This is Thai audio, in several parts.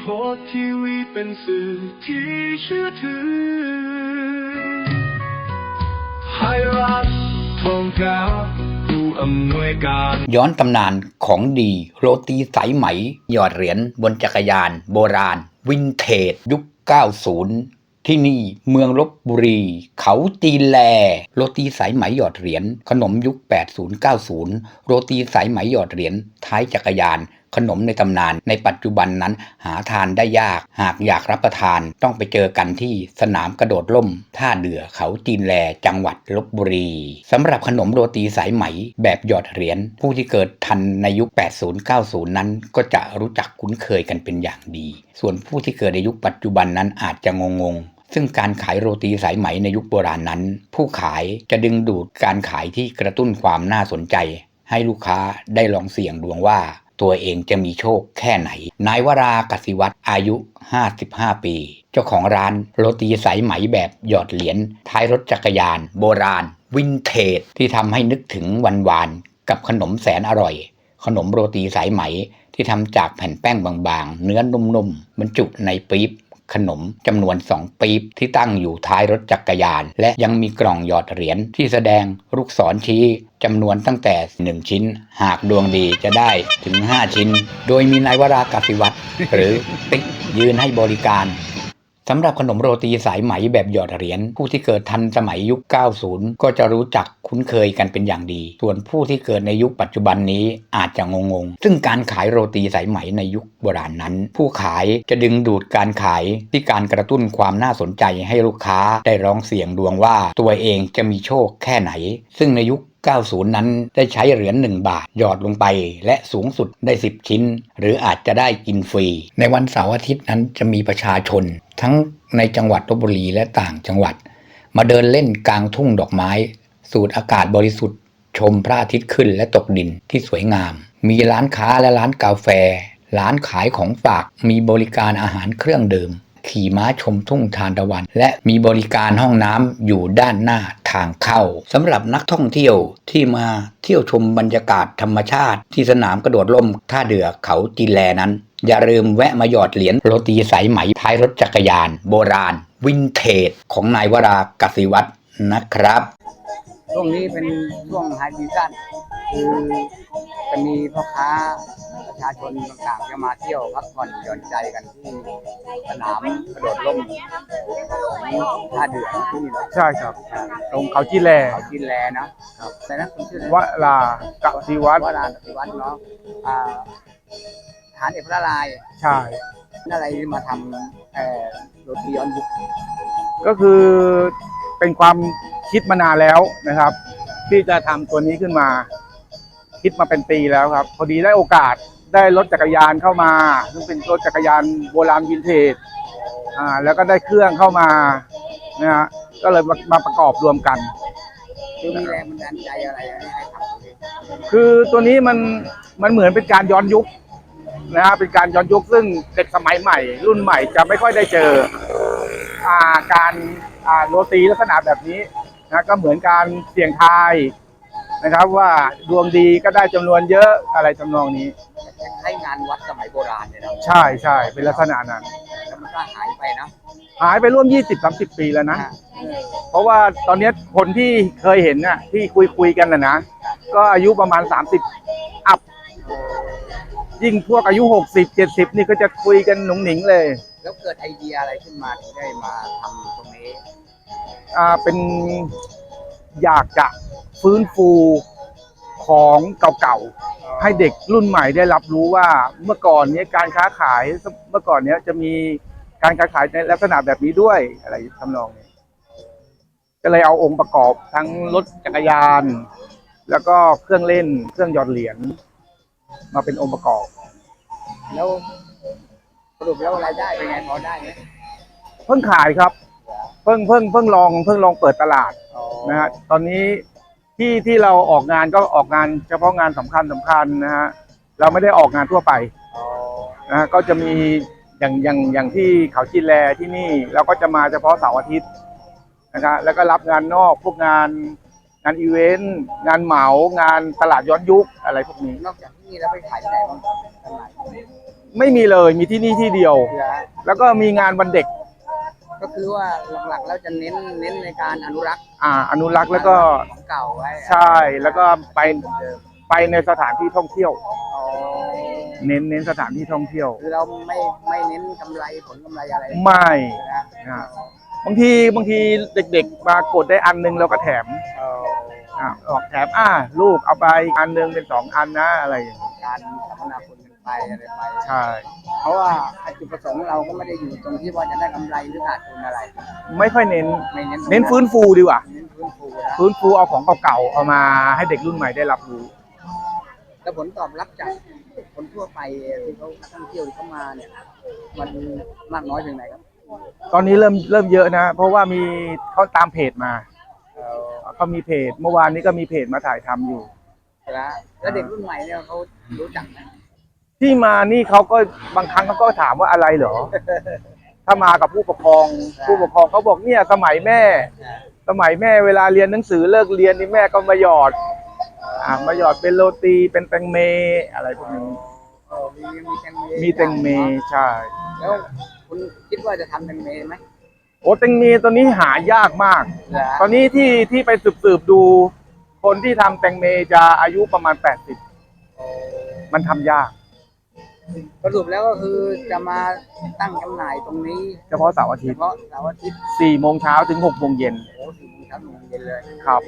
โพสทีวีเป็นสื่อที่เชื่อถือไทยรัฐทองแก้วผู้อำนวยการ ย้อนตำนานของดีโรตีสายไหม หยอดเหรียญบนจักรยาน โบราณ วินเทจ ยุค 90ที่นี่เมืองลบบุรี เขาจีนแล โรตีสายไหมหยอดเหรียญขนมยุค 80-90 โรตีสายไหมหยอดเหรียญท้ายจักรยาน ขนมในตำนาน ในปัจจุบันนั้นหาทานได้ยาก หากอยากรับประทานต้องไปเจอกันที่สนามกระโดดล่ม ท่าเดือเขาจีนแลจังหวัดลบบุรีสำหรับขนมโรตีสายไหมแบบหยอดเหรียญผู้ที่เกิดทันในยุค 80-90 นั้นก็จะรู้จักคุ้นเคยกันเป็นอย่างดี ส่วนผู้ที่เกิดในยุคปัจจุบันนั้นอาจจะงงๆซึ่งการขายโรตีสายไหมในยุคโบราณนั้น ผู้ขายจะดึงดูดการขายที่กระตุ้นความน่าสนใจ ให้ลูกค้าได้ลองเสี่ยงดวงว่า ตัวเองจะมีโชคแค่ไหน นายวรากสิวัตรอายุ 55 ปี เจ้าของร้านโรตีสายไหมแบบหยอดเหรียญท้ายรถจักรยาน โบราณ วินเทจ ที่ทำให้นึกถึงวันวาน กับขนมแสนอร่อย ขนมโรตีสายไหมที่ทำจากแผ่นแป้งบางๆ เนื้อนุ่มๆบรรจุในปี๊บ ขนมจำนวน 2 ปี๊บที่ตั้งอยู่ท้ายรถจักรยาน และยังมีกล่องหยอดเหรียญที่แสดงลูกศรชี้จำนวนตั้งแต่ 1 ชิ้น หากดวงดีจะได้ถึง 5 ชิ้น โดยมีนายวรากสิวัตรหรือติ๊กยืนให้บริการ สำหรับขนมโรตีสายไหมแบบหยอดเหรียญผู้ที่เกิดทันสมัยยุค 90 ก็จะรู้จักคุ้นเคยกันเป็นอย่างดี ส่วนผู้ที่เกิดในยุคปัจจุบันนี้อาจจะงงๆซึ่งการขายโรตีสายไหมในยุคโบราณนั้น ผู้ขายจะดึงดูดการขายที่การกระตุ้นความน่าสนใจให้ลูกค้าได้ลองเสียงดวงว่าตัวเองจะมีโชคแค่ไหน ซึ่งในยุค 90 นั้นได้ใช้เหรียญ1บาท หยอดลงไปและสูงสุดได้ 10 ชิ้น หรืออาจจะได้กินฟรี ในวันเสาร์อาทิตย์นั้นจะมีประชาชน ทั้งในจังหวัดลบบุรีและต่างจังหวัด มาเดินเล่นกลางทุ่งดอกไม้ สูดอากาศบริสุทธิ์ ชมพระอาทิตย์ขึ้นและตกดินที่สวยงาม มีร้านค้าและร้านกาแฟ ร้านขายของฝากมีบริการอาหารเครื่องดื่ม ขี่ม้าชมทุ่งทานตะวัน และมีบริการห้องน้ำอยู่ด้านหน้าทางเข้าสำหรับนักท่องเที่ยวที่มาเที่ยวชมบรรยากาศธรรมชาติ ที่สนามกระโดดร่มท่าเดือเขาจีแลนั้น อย่าลืมแวะมาหยอดเหรียญโรตีสายไหมท้ายรถจักรยาน โบราณ วินเทจ ของนายวรากสิวัตรนะครับช่วงนี้เป็นช่วงไฮซีซั่นคือจะมีพ่อค้า ชาชนต่างๆจะมาเที่ยวพักผ่อนหย่อนใจกันที่สนามกระโดดร่มของท่าเดือที่นี่เนอะใช่ครับ ตรงเขาจีแลเขากินแลเนาะแต่นะคุณชื่ออะไรวลากะศิวัตรวรานติวัฒน์เนาะอ่าฐานเอกพระลายใช่นั่นอะไรที่มาทำเอ่อโรตีย้อนยุคก็คือเป็นความคิดมานานแล้วนะครับ ที่จะทำตัวนี้ขึ้นมา คิดมาเป็นปีแล้วครับ พอดีได้โอกาส ได้รถจักรยานเข้ามาซึ่งเป็นรถจักรยานโบราณวินเทจอ่าแล้วก็ได้เครื่องเข้ามานะฮะก็เลยมามาประกอบรวมกัน คือมีแรงบันดาลใจอะไรให้ให้ทำตรงนี้คือตัวนี้มันมันเหมือนเป็นการย้อนยุคนะฮะเป็นการย้อนยุคซึ่งเด็กสมัยใหม่ รุ่นใหม่จะไม่ค่อยได้เจออ่าการอ่าโรตีลักษณะแบบนี้นะก็เหมือนการเสี่ยงทายนะครับว่าดวงดีก็ได้จำนวนเยอะอะไรจำนองนี้ให้งานวัดสมัยโบราณเนี่ยเนาะใช่ใช่เป็นลักษณะนั้น แล้วมันก็หายไปเนาะหายไปร่วม 20-30 ปีแล้วนะ เพราะว่าตอนนี้คนที่เคยเห็นน่ะที่คุยคุยๆกันนะนะ ก็อายุประมาณ 30 อัพ ยิ่งพวกอายุ 60 70 นี่ก็จะคุยกันหนุ่งหนิงเลย แล้วเกิดไอเดียอะไรขึ้นมาถึงได้มาทำตรงนี้ อ่าเป็นอยากจะฟื้นฟู ของเก่าๆ ให้เด็กรุ่นใหม่ได้รับรู้ว่าเมื่อก่อนเนี้ยการค้าขายเมื่อก่อนเนี้ยจะมีการค้าขายในลักษณะแบบนี้ด้วยอะไรทำนองนี้ก็เลยเอาองค์ประกอบทั้งรถจักรยาน แล้วก็เครื่องเล่นเครื่องหยอดเหรียญมาเป็นองค์ประกอบ แล้วสรุปแล้วรายได้เป็นไงพอได้ไหมเพิ่งขายครับ เพิ่งเพิ่งเพิ่งลองเพิ่งลองเปิดตลาดนะฮะตอนนี้ ที่ที่เราออกงานก็ออกงานเฉพาะงานสำคัญสำคัญนะฮะเราไม่ได้ออกงานทั่วไปอ๋อนะฮะก็จะมีอย่างอย่างอย่างที่เขาจีนแลที่นี่เราก็จะมาเฉพาะเสาร์อาทิตย์นะครับแล้วก็รับงานนอกพวกงานงานอีเวนต์งานเหมางานตลาดย้อนยุคอะไรพวกนี้ นอกจากที่นี่แล้วไปขายที่ไหนบ้างตลาดไม่มีเลยมีที่นี่ที่เดียว เหรอแล้วก็มีงานวันเด็ก ก็คือว่าหลักๆแล้วจะเน้นเน้นในการอนุรักษ์อ่าอนุรักษ์แล้วก็ของเก่าไว้ใช่แล้วก็ไปไปในสถานที่ท่องเที่ยว อ๋อเน้นเน้นสถานที่ท่องเที่ยว คือเราไม่ไม่เน้นกำไรผลกำไรอะไรไม่นะอ่าบางทีบางทีเด็กๆมากดได้อันหนึงเราก็แถมเอ่ออ่าออกแถมอ่าลูกเอาไปอันหนึงเป็นสองอันนะอะไรอย่างนี้การสัมมนาคุณกัน ไปอะไรไปใช่ เพราะว่าจุดประสงค์เราก็ไม่ได้อยู่ตรงที่ว่าจะได้กำไรหรือขาดทุนอะไร ไม่ค่อยเน้น ไม่เน้นตรงเน้นฟื้นฟูดีกว่า เน้นฟื้นฟูนะฟื้นฟูเอาของเก่าๆเอามาให้เด็กรุ่นใหม่ได้รับรู้ แล้วผลตอบรับจากคนทั่วไปที่เขานักท่องเที่ยวที่เขามาเนี่ยมันมากน้อยถึงไหนครับตอนนี้เริ่มเริ่มเยอะนะ เพราะว่ามีเขาตามเพจมาเอ่อเขามีเพจ เมื่อวานนี้ก็มีเพจมาถ่ายทำอยู่ แล้วแล้วเด็กรุ่นใหม่เนี่ยเขารู้จักไหม ที่มานี่เขาก็บางครั้งเขาก็ถามว่าอะไรเหรอ ถ้ามากับผู้ปกครอง ผู้ปกครองเขาบอกเนี่ยสมัยแม่ สมัยแม่เวลาเรียนหนังสือเลิกเรียนนี่แม่ก็มาหยอด อ่ามาหยอดเป็นโรตีเป็นแตงเมอะไรพวกนี้เออมีมีแตงเมมีแตงเมใช่ แล้วคุณคิดว่าจะทำแตงเมไหมโอ้แตงเมตัวนี้หายากมาก เหรอตอนนี้ที่ที่ไปสืบสืบๆดู คนที่ทำแตงเมจะอายุประมาณ80มันทำยาก สรุปแล้วก็คือจะมาตั้งจำหน่ายตรงนี้เฉพาะเสาร์อาเฉทิตย์พาะเสาร์อาทิตย์4โมงเช้าถึง6โมงเย็นโอ้สี่โมงเช้าถึงโมงเย็นเลย ครับ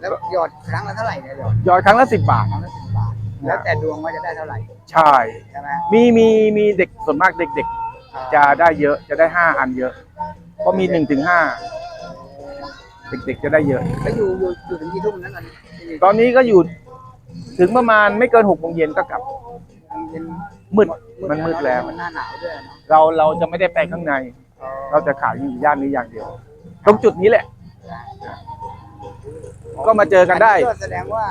แล้วหยอดครั้งละเท่าไหร่เนี่ยหยอดหยอดครั้งละ 10 บาท ครั้งละสิบบาท แล้วแต่ดวงว่าจะได้เท่าไหร่ใช่ ใช่ไหมมีมีมีเด็กส่วนมากเด็กๆ จะได้เยอะจะได้ 5 อันเยอะเพราะมี1ถึง5เด็กๆจะได้เยอะ แล้วอยู่อยู่อยู่ถึงกี่ทุ่มนั้นตอนนี้ตอนนี้ก็อยู่ถึงประมาณไม่เกิน6โมงเย็นก็กลับเย็น มืดมันมืดแล้ว มันหน้าหนาวด้วยเนาะเราเราจะไม่ได้ไปข้างใน เราจะขายอยู่ย่านนี้อย่างเดียว ตรงจุดนี้แหละ ก็มาเจอกันได้ ก็แสดงว่า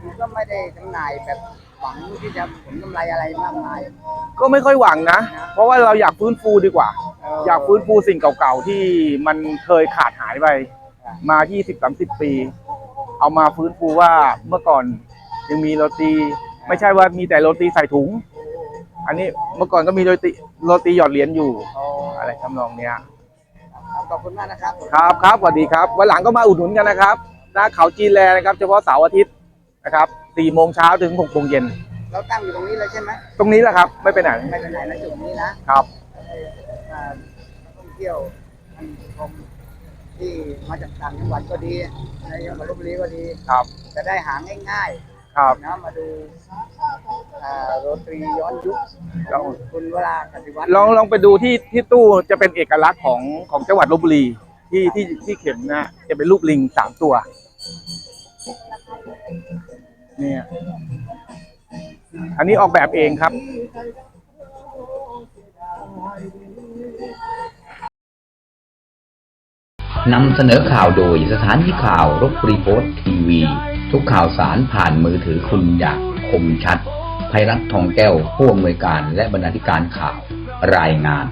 คุณก็ไม่ได้จำหน่ายแบบหวังที่จะผลกำไรอะไรมากมาย ก็ไม่ค่อยหวังนะ เพราะว่าเราอยากฟื้นฟูดีกว่า อยากฟื้นฟูสิ่งเก่าๆที่มันเคยขาดหายไป มา 20-30 ปี เอามาฟื้นฟูว่าเมื่อก่อนยังมีโรตี ไม่ใช่ว่ามีแต่โรตีใส่ถุง อันนี้เมื่อก่อนก็มีโรตีโรตีหยอดเหรียญอยู่โอ้อะไรทำนองเนี้ยครับขอบคุณมากนะครับ ครับครับสวัสดีครับ วันหลังก็มาอุดหนุนกันนะครับหน้าเขาจีนแลนะครับ เฉพาะเสาร์อาทิตย์นะครับ4โมงเช้าถึง6โมงเย็น เราตั้งอยู่ตรงนี้เลยใช่ไหมตรงนี้แหละครับ ไม่ไปไหน ไม่ไปไหนนะจุดนี้นะ ครับให้อ่านักท่องเที่ยวท่านชมที่มาจากต่างจังหวัดก็ดีในจังหวัดลบบุรีก็ดีครับ จะได้หาง่าย ครับๆนะมาดูอ่าโรตรีย้อนยุคครับคุณเวลาปฏิวัติลองลองไปดูที่ที่ตู้จะเป็นเอกลักษณ์ของของจังหวัดลบบุรีที่ที่ที่เข็มนะจะเป็นรูปลิงสามตัว เนี่ย อันนี้ออกแบบเองครับนำเสนอข่าวโดยสถานีข่าวรบรีโพสต์ทีวี ทุกข่าวสารผ่านมือถือคุณอย่างคมชัดภัยรัฐทองแก้ว ผู้อำนวยการและบรรณาธิการข่าว รายงาน